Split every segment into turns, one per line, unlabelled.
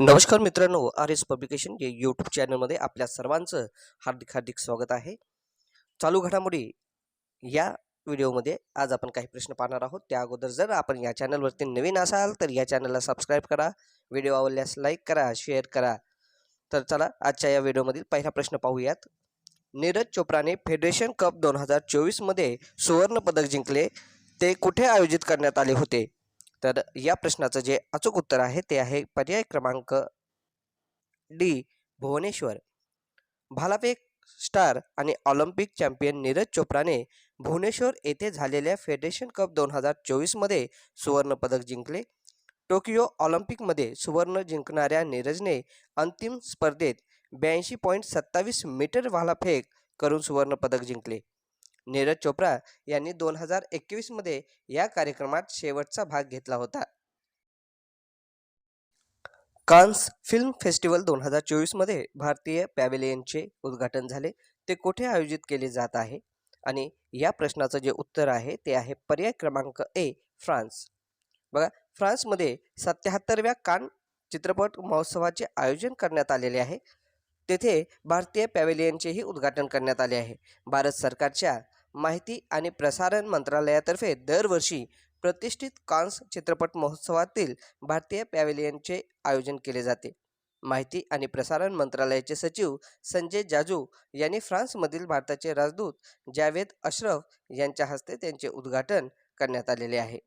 नमस्कार मित्रांनो R S publication या यूट्यूब चॅनलमध्ये आपल्या सर्वांचं हार्दिक हार्दिक स्वागत आहे. चालू घडामोडी या व्हिडिओमध्ये आज आपण काही प्रश्न पाहणार आहोत. त्या अगोदर जर आपण या चॅनलवरती नवीन असाल तर या चॅनलला सबस्क्राईब करा. व्हिडिओ आवडल्यास लाईक करा शेअर करा. तर चला आजच्या या व्हिडिओमधील पहिला प्रश्न पाहूयात. नीरज चोप्राने फेडरेशन कप दोन हजार चोवीसमध्ये सुवर्णपदक जिंकले. ते कुठे आयोजित करण्यात आले होते? तर या प्रश्नाचं जे अचूक उत्तर आहे ते आहे पर्याय क्रमांक डी भुवनेश्वर. भालाफेक स्टार आणि ऑलिम्पिक चॅम्पियन नीरज चोप्राने भुवनेश्वर येथे झालेल्या फेडरेशन कप दोन हजार चोवीसमध्ये सुवर्णपदक जिंकले. टोकियो ऑलिम्पिकमध्ये सुवर्ण जिंकणाऱ्या नीरजने अंतिम स्पर्धेत ब्याऐंशी पॉईंट सत्तावीस मीटर भालाफेक करून सुवर्णपदक जिंकले. नीरज चोप्रा यांनी दोन हजार एकवीसमध्ये या कार्यक्रमात शेवटचा भाग घेतला होता. कान्स फिल्म फेस्टिवल दोन हजार चोवीसमध्ये भारतीय पॅवेलियनचे उद्घाटन झाले. ते कुठे आयोजित केले जात आहे? आणि या प्रश्नाचं जे उत्तर आहे ते आहे पर्याय क्रमांक ए फ्रान्स. बघा फ्रान्समध्ये सत्याहत्तरव्या कान चित्रपट महोत्सवाचे आयोजन करण्यात आलेले आहे. तेथे भारतीय पॅवेलियनचेही उद्घाटन करण्यात आले आहे. भारत सरकारच्या माहिती आणि प्रसारण मंत्रालयातर्फे दरवर्षी प्रतिष्ठित कान्स चित्रपट महोत्सवातील भारतीय पॅवेलियनचे आयोजन केले जाते. माहिती आणि प्रसारण मंत्रालयाचे सचिव संजय जाजू यांनी फ्रान्समधील भारताचे राजदूत जावेद अश्रफ यांच्या हस्ते त्यांचे उद्घाटन करण्यात आलेले आहे.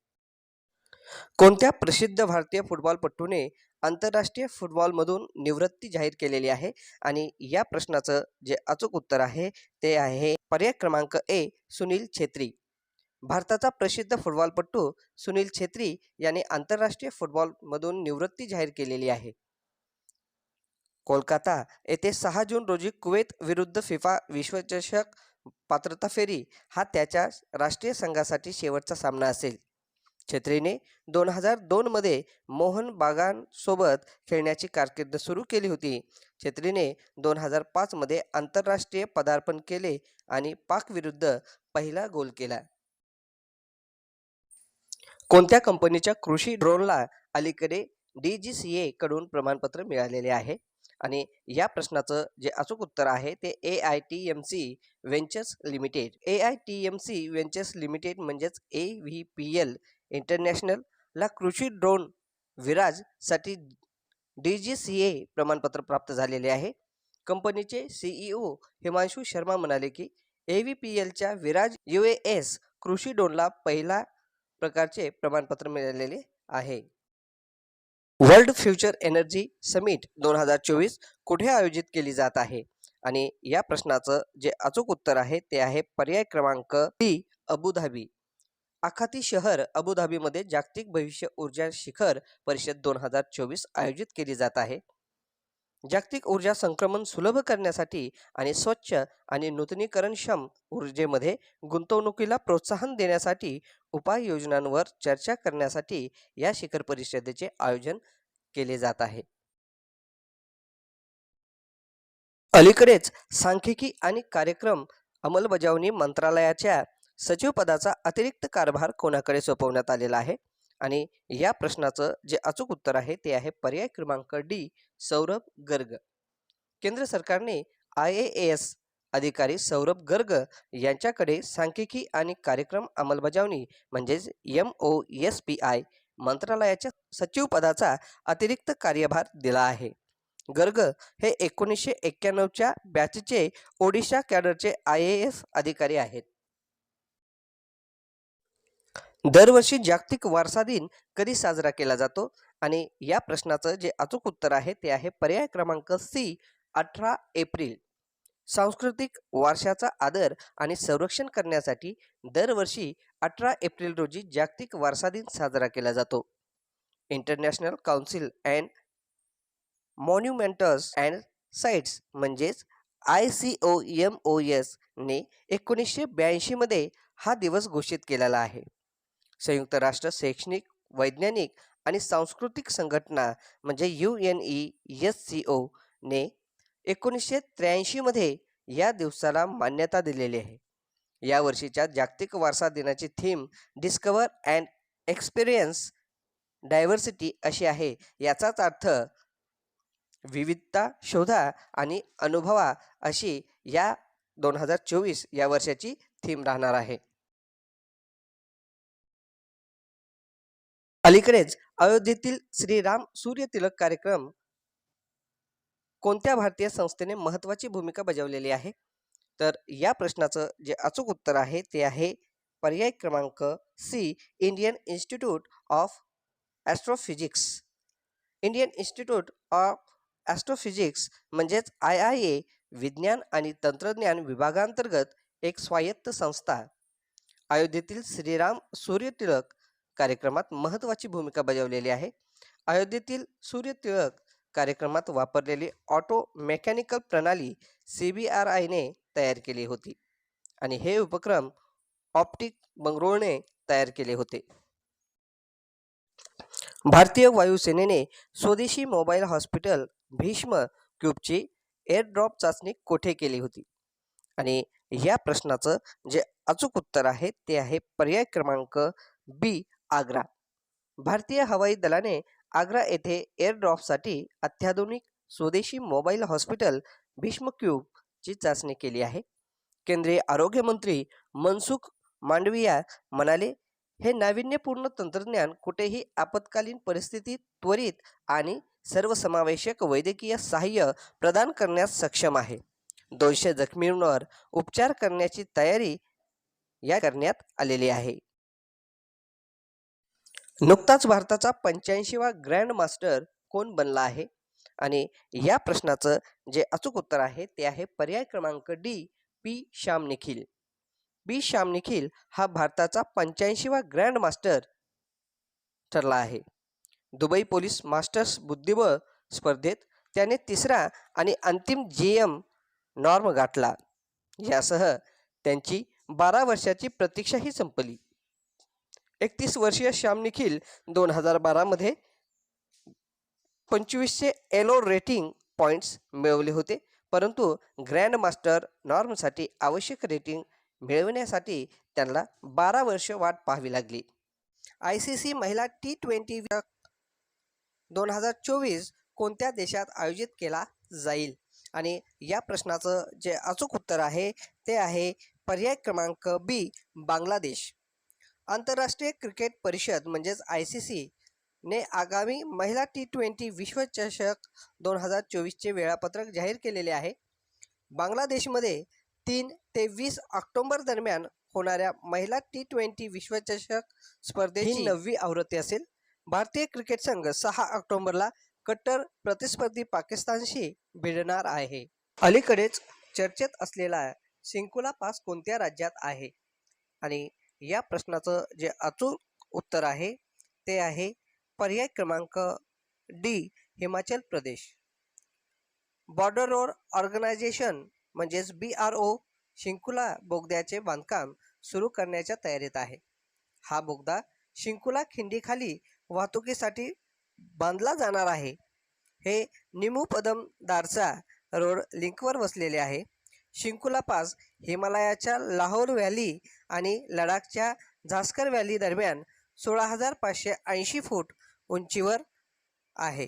कोणत्या प्रसिद्ध भारतीय फुटबॉलपटूने आंतरराष्ट्रीय फुटबॉलमधून निवृत्ती जाहीर केलेली आहे आणि या प्रश्नाचं जे अचूक उत्तर आहे ते आहे पर्याय क्रमांक ए सुनील छेत्री. भारताचा प्रसिद्ध फुटबॉलपटू सुनील छेत्री यांनी आंतरराष्ट्रीय फुटबॉलमधून निवृत्ती जाहीर केलेली आहे. कोलकाता येथे सहा जून रोजी कुवेत विरुद्ध फिफा विश्वचषक पात्रता फेरी हा त्याच्या राष्ट्रीय संघासाठी शेवटचा सामना असेल. छत्रीने दोन हजार दोनमध्ये मोहन बागांसोबत खेळण्याची कारकीर्द सुरू केली होती. छत्रीने दोन हजार पाचमध्ये आंतरराष्ट्रीय पदार्पण केले आणि पाकविरुद्ध पहिला गोल केला. कोणत्या कंपनीच्या कृषी ड्रोनला अलीकडे डी जी सी ए कडून प्रमाणपत्र मिळालेले आहे? आणि या प्रश्नाचं जे अचूक उत्तर आहे ते A I T M C ventures limited. A I T M C ventures limited म्हणजेच ए व्ही पी एल इंटरनॅशनलला कृषी ड्रोन विराजसाठी डी जी सी ए प्रमाणपत्र प्राप्त झालेले आहे. कंपनीचे सीईओ हिमांशू शर्मा म्हणाले की ए व्ही पी एलच्या विराज यू ए एस कृषी ड्रोनला पहिला प्रकारचे प्रमाणपत्र मिळालेले आहे. वर्ल्ड फ्युचर एनर्जी समिट दोन हजार चोवीस कुठे आयोजित केली जात आहे? आणि या प्रश्नाचं जे अचूक उत्तर आहे ते आहे पर्याय क्रमांक डी अबुधाबी. आखाती शहर अबुधाबीमध्ये जागतिक भविष्य ऊर्जा शिखर परिषद दोन हजार चोवीस आयोजित केली जात आहे. जागतिक ऊर्जा संक्रमण सुलभ करण्यासाठी आणि स्वच्छ आणि नूतनीकरणक्षम ऊर्जेमध्ये गुंतवणुकीला प्रोत्साहन देण्यासाठी उपाययोजनांवर चर्चा करण्यासाठी या शिखर परिषदेचे आयोजन केले जात आहे. अलीकडेच सांख्यिकी आणि कार्यक्रम अंमलबजावणी मंत्रालयाच्या सचिवपदाचा अतिरिक्त कारभार कोणाकडे सोपवण्यात आलेला आहे? आणि या प्रश्नाचं जे अचूक उत्तर आहे ते आहे पर्याय क्रमांक डी सौरभ गर्ग. केंद्र सरकारने आय ए एस अधिकारी सौरभ गर्ग यांच्याकडे सांख्यिकी आणि कार्यक्रम अंमलबजावणी म्हणजेच M O S P I मंत्रालयाच्या सचिवपदाचा अतिरिक्त कार्यभार दिला आहे. गर्ग हे एकोणीसशे एक्क्याण्णवच्या बॅचचे ओडिशा कॅडरचे आय ए एस अधिकारी आहेत. दरवर्षी जागतिक वारसा दिन कधी साजरा केला जातो? आणि या प्रश्नाचं जे अचूक उत्तर आहे ते आहे पर्याय क्रमांक सी अठरा एप्रिल. सांस्कृतिक वारशाचा आदर आणि संरक्षण करण्यासाठी दरवर्षी अठरा एप्रिल रोजी जागतिक वारसा दिन साजरा केला जातो. International council and monuments and sites म्हणजेच I C O M O एसने एकोणीसशे ब्याऐंशीमध्ये हा दिवस घोषित केलेला आहे. संयुक्त राष्ट्र शैक्षणिक वैज्ञानिक आणि सांस्कृतिक संघटना म्हणजे U N E S C O ने एकोणीसशे त्र्याऐंशीमध्ये या दिवसाला मान्यता दिलेली आहे. या वर्षीच्या जागतिक वारसा दिनाची theme discover and experience diversity अशी आहे. याचाच अर्थ विविधता शोधा आणि अनुभवा अशी या दोन हजार चोवीस या वर्षाची थीम राहणार आहे. अलीकडेच अयोध्येतील श्रीराम सूर्य तिलक कार्यक्रम कोणत्या भारतीय संस्थेने महत्त्वाची भूमिका बजावलेली आहे? तर या प्रश्नाचं जे अचूक उत्तर आहे ते आहे पर्याय क्रमांक C Indian institute of astrophysics. Indian institute of astrophysics म्हणजेच आय आय ए विज्ञान आणि तंत्रज्ञान विभागांतर्गत एक स्वायत्त संस्था. अयोध्येतील श्रीराम सूर्यतिलक कार्यक्रमात महत्त्वाची भूमिका बजावलेली आहे. अयोध्येतील सूर्यतिळक कार्यक्रमात वापरलेली ऑटो मेकॅनिकल प्रणाली सी बी आर आयने तयार केली होती आणि हे उपक्रम ऑप्टिक बंगळुरूने तयार केले होते. भारतीय वायुसेनेने स्वदेशी मोबाईल हॉस्पिटल भीष्म क्यूबची एअरड्रॉप चाचणी कोठे केली होती? आणि या प्रश्नाचं जे अचूक उत्तर आहे ते आहे पर्याय क्रमांक बी आग्रा. भारतीय हवाई दलाने आग्रा येथे एअरड्रॉपसाठी अत्याधुनिक स्वदेशी मोबाईल हॉस्पिटल भीष्म क्यूबची चाचणी केली आहे. केंद्रीय आरोग्यमंत्री मनसुख मांडविया म्हणाले हे नाविन्यपूर्ण तंत्रज्ञान कुठेही आपत्कालीन परिस्थितीत त्वरित आणि सर्वसमावेशक वैद्यकीय सहाय्य प्रदान करण्यास सक्षम आहे. दोनशे जखमींवर उपचार करण्याची तयारी या करण्यात आलेली आहे. नुकताच भारताचा पंच्याऐंशीवा ग्रँड मास्टर कोण बनला आहे? आणि या प्रश्नाचं जे अचूक उत्तर आहे ते आहे पर्याय क्रमांक D P. Shyam Nikhil B Shyam Nikhil हा भारताचा पंच्याऐंशीवा ग्रँड मास्टर ठरला आहे. दुबई पोलीस मास्टर्स बुद्धिबळ स्पर्धेत त्याने तिसरा आणि अंतिम जी एम नॉर्म गाठला. यासह त्यांची बारा वर्षाची प्रतीक्षाही संपली. एकतीस वर्षीय श्याम निखिल दोन हजार बारामध्ये पंचवीसशे एलो रेटिंग पॉईंट्स मिळवले होते. परंतु ग्रँड मास्टर नॉर्मसाठी आवश्यक रेटिंग मिळवण्यासाठी त्यांना बारा वर्ष वाट पाहावी लागली. आय सी सी महिला टी ट्वेंटी दोन हजार चोवीस कोणत्या देशात आयोजित केला जाईल? आणि या प्रश्नाचं जे अचूक उत्तर आहे ते आहे पर्याय क्रमांक बी बांगलादेश. आंतरराष्ट्रीय क्रिकेट परिषद म्हणजेच आय सी सी ने आगामी महिला टी ट्वेंटी विश्वचषक दोन हजार चोवीसचे वेळापत्रक जाहीर केलेले आहे. बांगलादेशमध्ये तीन ते वीस ऑक्टोबर दरम्यान होणाऱ्या महिला टी ट्वेंटी विश्वचषक स्पर्धेची नववी आवृत्ती असेल. भारतीय क्रिकेट संघ सहा ऑक्टोबरला कट्टर प्रतिस्पर्धी पाकिस्तानशी भिडणार आहे. अलीकडेच चर्चेत असलेला सिंकुला पास कोणत्या राज्यात आहे? आणि या प्रश्नाचं जे अचूक उत्तर आहे ते आहे पर्याय क्रमांक D Himachal Pradesh. Border road organisation म्हणजेच बी आर ओ शिंकुला बोगद्याचे बांधकाम सुरू करण्याच्या तयारीत आहे. हा बोगदा शिंकुला खिंडीखाली वाहतुकीसाठी बांधला जाणार आहे. हे निमुपदम दारचा रोड लिंकवर वसलेले आहे. शिंकुला पास हिमालयाच्या लाहोर व्हॅली आणि लडाखच्या झास्कर व्हॅली दरम्यान सोळा हजार पाचशे ऐंशी फूट उंचीवर आहे.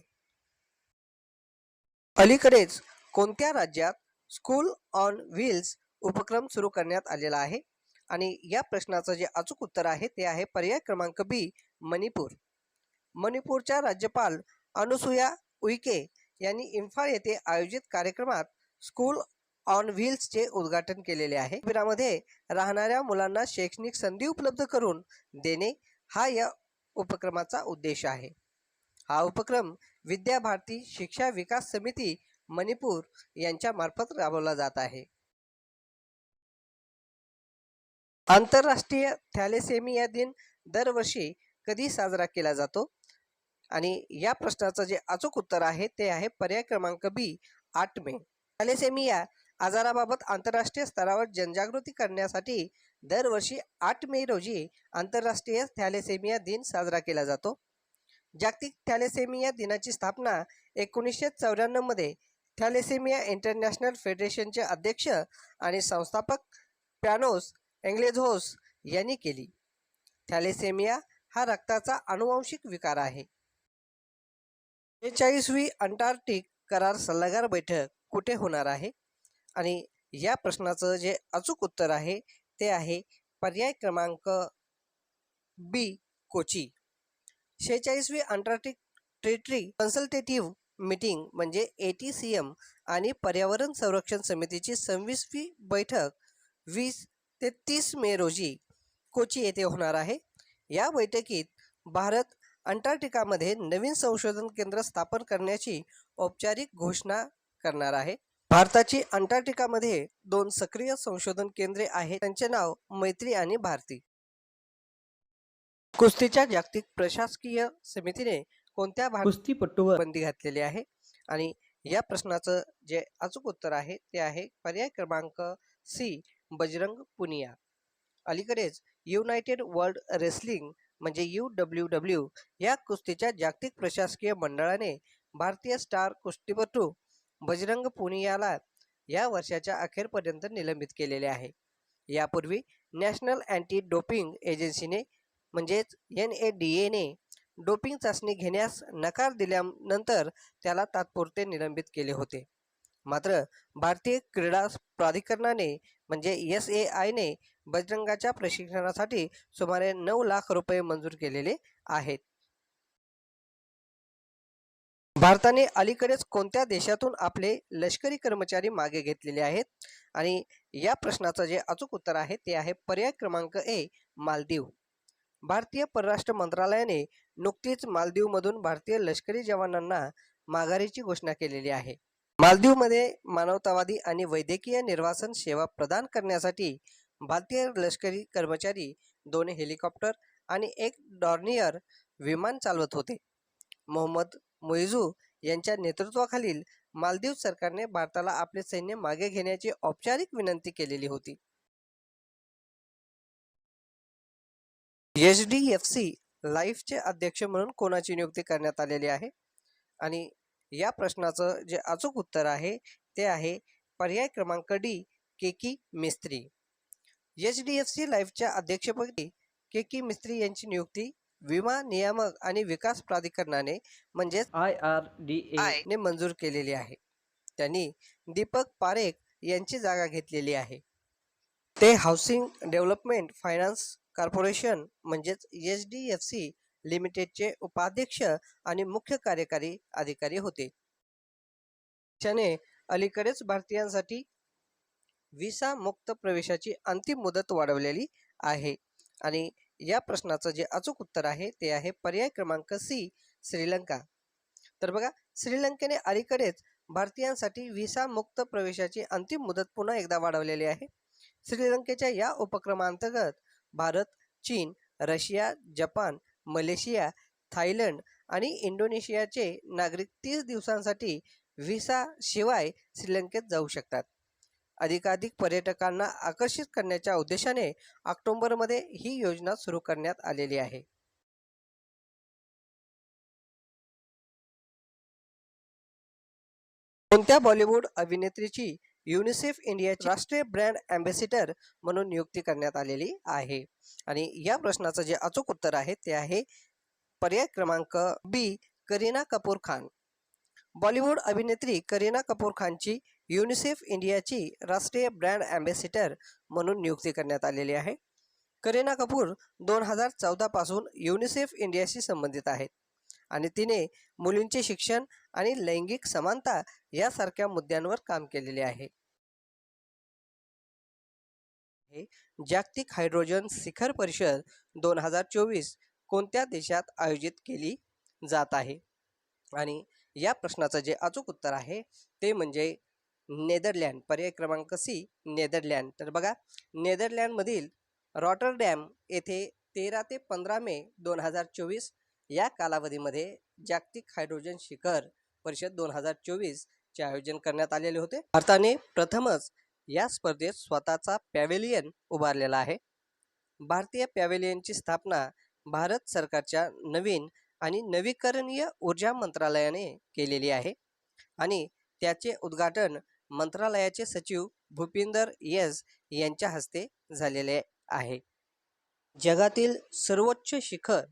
अलीकडेच कोणत्या राज्यात स्कूल ऑन व्हील्स उपक्रम सुरू करण्यात आलेला आहे? आणि या प्रश्नाचं जे अचूक उत्तर आहे ते आहे पर्याय क्रमांक बी मणिपूर. मणिपूरच्या राज्यपाल अनुसुया उईके यांनी इम्फाळ येथे आयोजित कार्यक्रमात स्कूल ऑन व्हील्सचे उद्घाटन केलेले आहे. शिबिरामध्ये राहणाऱ्या मुलांना शैक्षणिक संधी उपलब्ध करून देणे हा या उपक्रमाचा उद्देश आहे. हा उपक्रम विद्या भारती शिक्षा विकास समिती मणिपूर यांच्या मार्फत राबवला जात आहे. आंतरराष्ट्रीय थॅलेसेमिया दिन दरवर्षी कधी साजरा केला जातो? आणि या प्रश्नाचं जे अचूक उत्तर आहे ते आहे पर्याय क्रमांक बी आठ मे. थॅलेसेमिया आजाराबाबत आंतरराष्ट्रीय स्तरावर जनजागृती करण्यासाठी दरवर्षी आठ मे रोजी आंतरराष्ट्रीय थॅलेसेमिया दिन साजरा केला जातो. जागतिक थॅलेसेमिया दिनाची स्थापना एकोणीसशे चौऱ्याण्णवमध्ये थॅलेसेमिया इंटरनॅशनल फेडरेशनचे अध्यक्ष आणि संस्थापक पॅनोस एंग्लेझोस यांनी केली. थॅलेसेमिया हा रक्ताचा अनुवांशिक विकार आहे. बेचाळीसवी अंटार्क्टिक करार सल्लागार बैठक कुठे होणार आहे? आणि या प्रश्नाचं जे अचूक उत्तर आहे ते आहे पर्याय क्रमांक बी कोची. शेहेचाळीसवी अंटार्क्टिक ट्रेटरी कन्सल्टेटिव्ह मीटिंग म्हणजे ए टी सी एम आणि पर्यावरण संरक्षण समितीची सव्वीसवी बैठक वीस ते तीस मे रोजी कोची येथे होणार आहे. या बैठकीत भारत अंटार्क्टिकामध्ये नवीन संशोधन केंद्र स्थापन करण्याची औपचारिक घोषणा करणार आहे. भारताची अंटार्क्टिकामध्ये दोन सक्रिय संशोधन केंद्रे आहेत. त्यांचे नाव मैत्री आणि भारती. कुस्तीच्या जागतिक प्रशासकीय समितीने कोणत्या भारत
कुस्तीपटूवर
बंदी घातलेली आहे? आणि या प्रश्नाचं जे अचूक उत्तर आहे ते आहे पर्याय क्रमांक सी बजरंग पुनिया. अलीकडेच युनायटेड वर्ल्ड रेसलिंग म्हणजे यू डब्ल्यू डब्ल्यू या कुस्तीच्या जागतिक प्रशासकीय मंडळाने भारतीय स्टार कुस्तीपटू बजरंग पुनियाला या वर्षाच्या अखेरपर्यंत निलंबित केलेले आहे. यापूर्वी नॅशनल अँटी डोपिंग एजन्सीने म्हणजेच एन ए डी एने डोपिंग चाचणी घेण्यास नकार दिल्यानंतर त्याला तात्पुरते निलंबित केले होते. मात्र भारतीय क्रीडा प्राधिकरणाने म्हणजे एस ए आयने बजरंगाच्या प्रशिक्षणासाठी सुमारे नऊ लाख रुपये मंजूर केलेले आहेत. भारताने अलीकडेच कोणत्या देशातून आपले लष्करी कर्मचारी मागे घेतलेले आहेत? आणि या प्रश्नाचं जे अचूक उत्तर आहे ते आहे पर्याय क्रमांक ए मालदीव. भारतीय परराष्ट्र मंत्रालयाने नुकतीच मालदीवमधून भारतीय लष्करी जवानांना माघारीची घोषणा केलेली आहे. मालदीवमध्ये मानवतावादी आणि वैद्यकीय निर्वासन सेवा प्रदान करण्यासाठी भारतीय लष्करी कर्मचारी दोन हेलिकॉप्टर आणि एक डॉर्नियर विमान चालवत होते. मोहम्मद मोइजू यांच्या नेतृत्वाखालील मालदीव सरकारने भारताला आपले सैन्य मागे घेण्याची औपचारिक विनंती केलेली होती. एच डी एफ सी लाईफचे अध्यक्ष म्हणून कोणाची नियुक्ती करण्यात आलेली आहे? आणि या प्रश्नाचं जे अचूक उत्तर आहे ते आहे पर्याय क्रमांक D Keki Mistry. H D F C लाईफच्या अध्यक्षपदी के की मिस्त्री यांची नियुक्ती विमा नियामक आणि विकास प्राधिकरणाने म्हणजेच
आय आर डी ए
ने मंजूर केलेली आहे. त्यांनी दीपक पारेख यांची जागा घेतलेली आहे. ते हाऊसिंग डेव्हलपमेंट फायनान्स कॉर्पोरेशन म्हणजेच एच डी एफ सी लिमिटेडचे उपाध्यक्ष आणि मुख्य कार्यकारी अधिकारी होते. त्याने अलीकडेच भारतीयांसाठी व्हिसा मुक्त प्रवेशाची अंतिम मुदत वाढवलेली आहे आणि या प्रश्नाचं जे अचूक उत्तर आहे ते आहे पर्याय क्रमांक सी श्रीलंका. तर बघा श्रीलंकेने अलीकडेच भारतीयांसाठी व्हिसा मुक्त प्रवेशाची अंतिम मुदत पुन्हा एकदा वाढवलेली आहे. श्रीलंकेच्या या उपक्रमांतर्गत भारत चीन रशिया जपान मलेशिया थायलंड आणि इंडोनेशियाचे नागरिक तीस दिवसांसाठी व्हिसा शिवाय श्रीलंकेत जाऊ शकतात. अधिकाधिक पर्यटकांना आकर्षित करण्याच्या उद्देशाने ऑक्टोबरमध्ये ही योजना सुरू करण्यात आलेली आहे. कोणत्या बॉलिवूड अभिनेत्रीची युनिसेफ इंडियाची राष्ट्रीय ब्रँड अँबॅसिडर म्हणून नियुक्ती करण्यात आलेली आहे? आणि या प्रश्नाचं जे अचूक उत्तर आहे ते आहे पर्याय क्रमांक बी करीना कपूर खान. बॉलिवूड अभिनेत्री करीना कपूर खानची युनिसेफ इंडियाची राष्ट्रीय ब्रँड अँबॅसिडर म्हणून नियुक्ती करण्यात आलेली आहे. करीना कपूर दोन हजार चौदापासून युनिसेफ इंडियाशी संबंधित आहेत आणि तिने मुलींचे शिक्षण आणि लैंगिक समानता यासारख्या मुद्द्यांवर काम केलेले आहे. जागतिक हायड्रोजन शिखर परिषद दोन हजार चोवीस कोणत्या देशात आयोजित केली जात आहे? आणि या प्रश्नाचं जे अचूक उत्तर आहे ते म्हणजे नेदरलँड पर्याय क्रमांक सी नेदरलँड. तर बघा नेदरलँडमधील रॉटरडॅम येथे तेरा ते पंधरा मे दोन हजार चोवीस या कालावधीमध्ये जागतिक हायड्रोजन शिखर परिषद दोन हजार चोवीसचे आयोजन करण्यात आलेले होते. भारताने प्रथमच या स्पर्धेत स्वतःचा पॅव्हेलियन उभारलेला आहे. भारतीय पॅव्हेलियनची स्थापना भारत सरकारच्या नवीन आणि नवीकरणीय ऊर्जा मंत्रालयाने केलेली आहे आणि त्याचे उद्घाटन मंत्रालयाचे सचिव भूपिंदर येस यांच्या हस्ते झालेले आहे. जगातील सर्वोच्च शिखर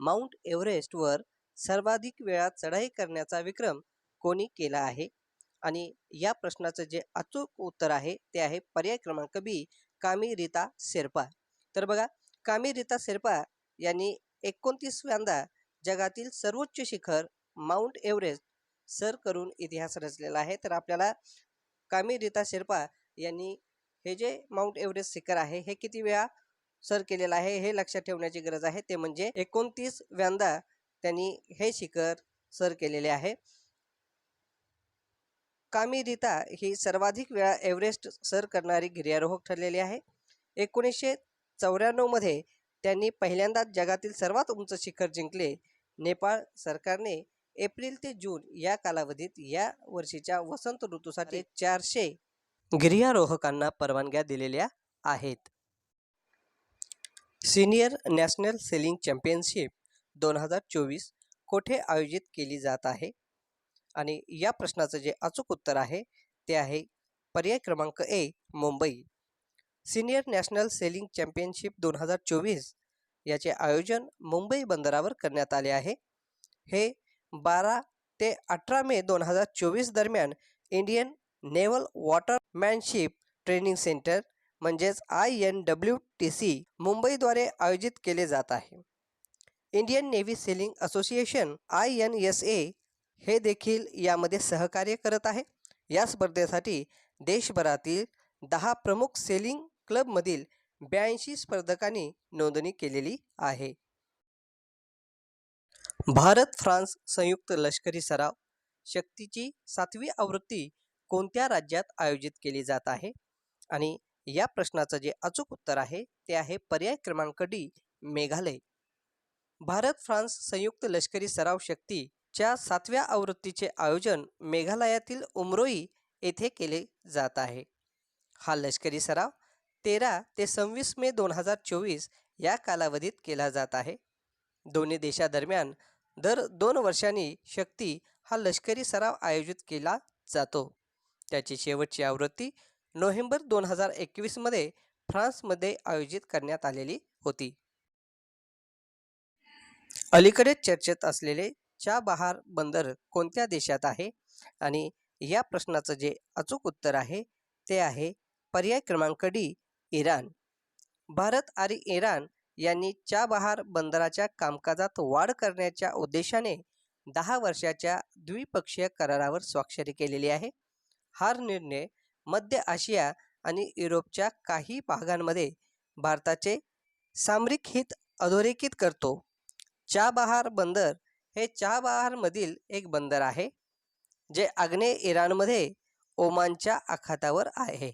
माउंट एव्हरेस्टवर सर्वाधिक वेळा चढाई करण्याचा विक्रम कोणी केला आहे? आणि या प्रश्नाचं जे अचूक उत्तर आहे ते आहे पर्याय क्रमांक बी कामी रीता शेर्पा. तर बघा कामी रीता शेर्पा यांनी एकोणतीसव्यांदा जगातील सर्वोच्च शिखर माउंट एव्हरेस्ट सर करून इतिहास रचलेला आहे. तर आपल्याला कामी रीता शेर्पा यांनी हे जे माउंट एव्हरेस्ट शिखर आहे हे किती वेळा सर केलेलं आहे हे लक्षात ठेवण्याची गरज आहे. ते म्हणजे एकोणतीस व्यांदा त्यांनी हे शिखर सर केलेले आहे. कामी रीता ही सर्वाधिक वेळा एव्हरेस्ट सर करणारी गिर्यारोहक ठरलेली आहे. एकोणीसशे चौऱ्याण्णवमध्ये त्यांनी पहिल्यांदाच जगातील सर्वात उंच शिखर जिंकले. नेपाळ सरकारने एप्रिल ते जून या कालावधीत या वर्षीच्या वसंत ऋतूसाठी चारशे गिर्यारोहकांना परवानग्या दिलेल्या आहेत. सिनियर नॅशनल सेलिंग चॅम्पियनशिप दोन हजार चोवीस कोठे आयोजित केली जात आहे? आणि या प्रश्नाचं जे अचूक उत्तर आहे ते आहे पर्याय क्रमांक A Mumbai. Senior national sailing championship दोन हजार चोवीस याचे आयोजन मुंबई बंदरावर करण्यात आले आहे. हे बारा ते अठरा मे दोन हजार चोवीस दरम्यान Indian naval watermanship training centre म्हणजेच I N W T C मुंबईद्वारे आयोजित केले जात आहे. Indian navy sailing association I N S A हे देखील यामध्ये सहकार्य करत आहे. या स्पर्धेसाठी देशभरातील दहा प्रमुख सेलिंग क्लबमधील ब्याऐंशी स्पर्धकांनी नोंदणी केलेली आहे. भारत फ्रान्स संयुक्त लष्करी सराव शक्तीची सातवी आवृत्ती कोणत्या राज्यात आयोजित केली जात आहे? आणि या प्रश्नाचं जे अचूक उत्तर आहे ते आहे पर्याय क्रमांक डी मेघालय. भारत फ्रान्स संयुक्त लष्करी सराव शक्तीच्या सातव्या आवृत्तीचे आयोजन मेघालयातील उमरोई येथे केले जात आहे. हा लष्करी सराव तेरा ते सव्वीस मे दोन हजार चोवीस या कालावधीत केला जात आहे. दोन्ही देशादरम्यान दर दोन वर्षांनी शक्ती हा लष्करी सराव आयोजित केला जातो. त्याची शेवटची आवृत्ती नोव्हेंबर दोन हजार एकवीसमध्ये फ्रान्समध्ये आयोजित करण्यात आलेली होती. अलीकडेच चर्चेत असलेले चाबहार बंदर कोणत्या देशात आहे आणि या प्रश्नाचं जे अचूक उत्तर आहे ते आहे पर्याय क्रमांक डी इराण. भारत आणि इराण यांनी चाबहार बंदराच्या कामकाजात वाढ करण्याच्या उद्देशाने दहा वर्षाच्या द्विपक्षीय करारावर स्वाक्षरी केलेली आहे. हा निर्णय मध्य आशिया आणि युरोपच्या काही भागांमध्ये भारताचे सामरिक हित अधोरेखित करतो. चाबहार बंदर हे चाबहारमधील एक बंदर आहे जे आग्नेय इराणमध्ये ओमानच्या आखातावर आहे.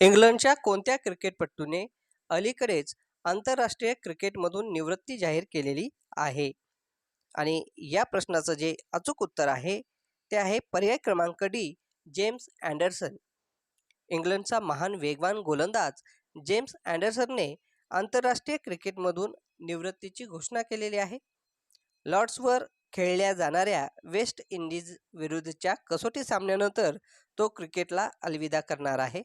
इंग्लंडच्या कोणत्या क्रिकेटपटूने अलीकडेच आंतरराष्ट्रीय क्रिकेटमधून निवृत्ती जाहीर केलेली आहे. आणि या प्रश्नाचं जे अचूक उत्तर आहे ते आहे पर्याय क्रमांक डी जेम्स अँडरसन इंग्लंडचा महान वेगवान गोलंदाज जेम्स अँडरसनने आंतरराष्ट्रीय क्रिकेटमधून निवृत्तीची घोषणा केलेली आहे. लॉर्ड्सवर खेळल्या जाणाऱ्या वेस्ट इंडिज विरुद्धच्या कसोटी सामन्यानंतर तो क्रिकेटला अलविदा करणार आहे.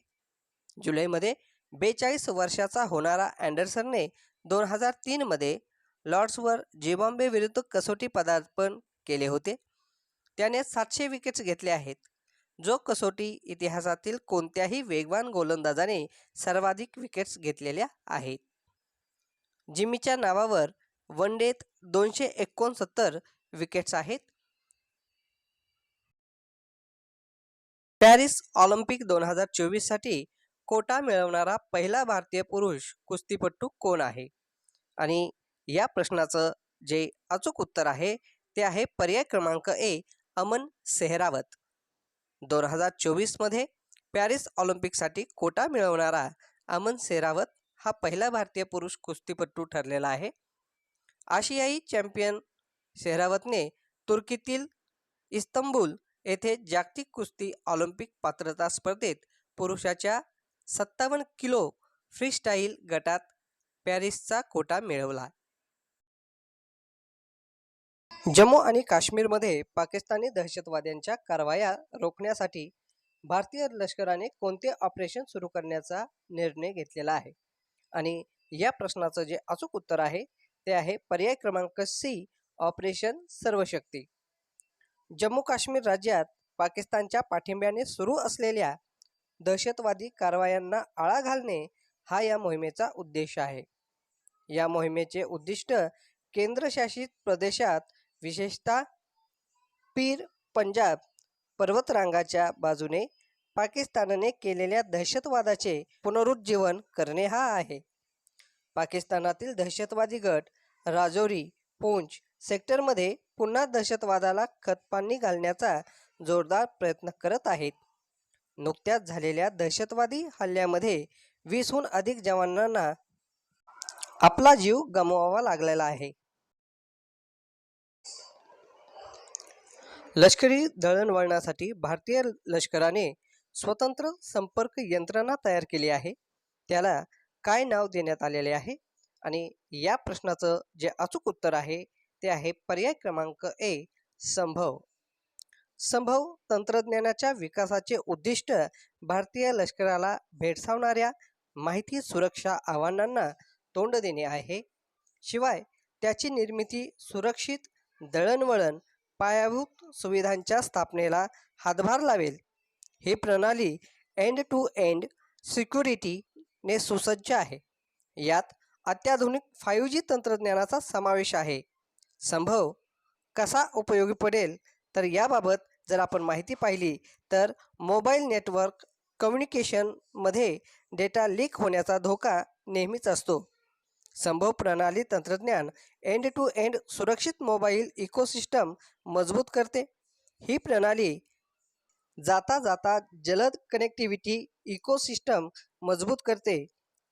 जुलैमध्ये बेचाळीस वर्षाचा होणारा अँडरसनने दोन हजार तीनमध्ये लॉर्ड्सवर झिम्बाब्वे विरुद्ध कसोटी पदार्पण केले होते. त्याने सातशे विकेट्स घेतले आहेत. जो कसोटी इतिहासातील कोणत्याही वेगवान गोलंदाजाने सर्वाधिक विकेट्स घेतलेल्या आहेत. जिमीच्या नावावर वन डेत दोनशे एकोणसत्तर विकेट्स आहेत. पॅरिस ऑलिम्पिक दोन हजार चोवीससाठी कोटा मिळवणारा पहिला भारतीय पुरुष कुस्तीपट्टू कोण आहे? आणि या प्रश्नाचं जे अचूक उत्तर आहे ते आहे पर्याय क्रमांक ए अमन सेहरावत. दोन हजार चोवीसमध्ये पॅरिस ऑलिम्पिकसाठी कोटा मिळवणारा अमन सेहरावत हा पहिला भारतीय पुरुष कुस्तीपट्टू ठरलेला आहे. आशियाई चॅम्पियन सेहरावतने तुर्कीतील इस्तंबूल येथे जागतिक कुस्ती ऑलिम्पिक पात्रता स्पर्धेत पुरुषाच्या सत्तावन्न किलो फ्रीस्टाईल गटात पॅरिसचा कोटा मिळवला. जम्मू आणि काश्मीरमध्ये पाकिस्तानी दहशतवाद्यांच्या कारवाया रोखण्यासाठी भारतीय लष्कराने कोणते ऑपरेशन सुरू करण्याचा निर्णय घेतलेला आहे? आणि या प्रश्नाचं जे अचूक उत्तर आहे ते आहे पर्याय क्रमांक सी ऑपरेशन सर्वशक्ती. जम्मू काश्मीर राज्यात पाकिस्तानच्या पाठिंब्याने सुरू असलेल्या दहशतवादी कारवायांना आळा घालणे हा या मोहिमेचा उद्देश आहे. या मोहिमेचे उद्दिष्ट केंद्रशासित प्रदेशात विशेषतः पीर पंजाब पर्वतरांगाच्या बाजूने पाकिस्तानने केलेल्या दहशतवादाचे पुनरुज्जीवन करणे हा आहे. पाकिस्तानातील दहशतवादी गट राजौरी पूंछ सेक्टरमध्ये पुन्हा दहशतवादाला खतपाणी घालण्याचा जोरदार प्रयत्न करत आहेत. नुकत्याच झालेल्या दहशतवादी हल्ल्यामध्ये वीसहून अधिक जवानांना आपला जीव गमवावा लागलेला आहे. लष्करी दळणवळणासाठी भारतीय लष्कराने स्वतंत्र संपर्क यंत्रणा तयार केली आहे. त्याला काय नाव देण्यात आलेले आहे? आणि या प्रश्नाचं जे अचूक उत्तर आहे ते आहे पर्याय क्रमांक ए संभव. संभव तंत्रज्ञानाच्या विकासाचे उद्दिष्ट भारतीय लष्कराला भेडसावणाऱ्या माहिती सुरक्षा आव्हानांना तोंड देणे आहे. शिवाय त्याची निर्मिती सुरक्षित दळणवळण पायाभूत सुविधांच्या स्थापनेला हातभार लावेल. ही प्रणाली एंड टू एंड सिक्युरिटीने सुसज्ज आहे. यात अत्याधुनिक फाईव्ह जी तंत्रज्ञानाचा समावेश आहे. संभव कसा उपयोगी पडेल? तर याबाबत जर आपण माहिती पाहिली तर मोबाईल नेटवर्क कम्युनिकेशनमध्ये डेटा लीक होण्याचा धोका नेहमीच असतो. संभव प्रणाली तंत्रज्ञान एंड टू एंड सुरक्षित मोबाईल इकोसिस्टम मजबूत करते. ही प्रणाली जाता जाता जलद कनेक्टिव्हिटी इकोसिस्टम मजबूत करते.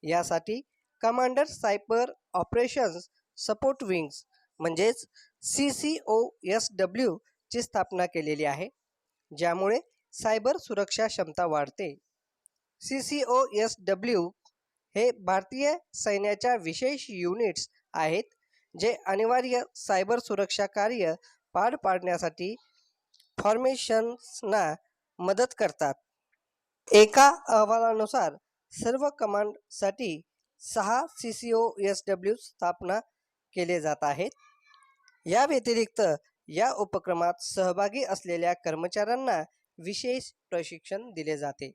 यासाठी commander cyber operations support wings म्हणजेच C C O S W ची स्थापना केलेली आहे ज्यामुळे सायबर सुरक्षा क्षमता वाढते. C C O S W हे भारतीय सैन्याच्या विशेष युनिट्स आहेत जे अनिवार्य सायबर सुरक्षा कार्य पार पाडण्यासाठी फॉर्मेशन्सना मदत करतात. एका अहवालानुसार सर्व कमांडसाठी सहा C C O S W स्थापना केले जात आहेत. या व्यतिरिक्त या उपक्रमात सहभागी असलेल्या कर्मचाऱ्यांना विशेष प्रशिक्षण दिले जाते.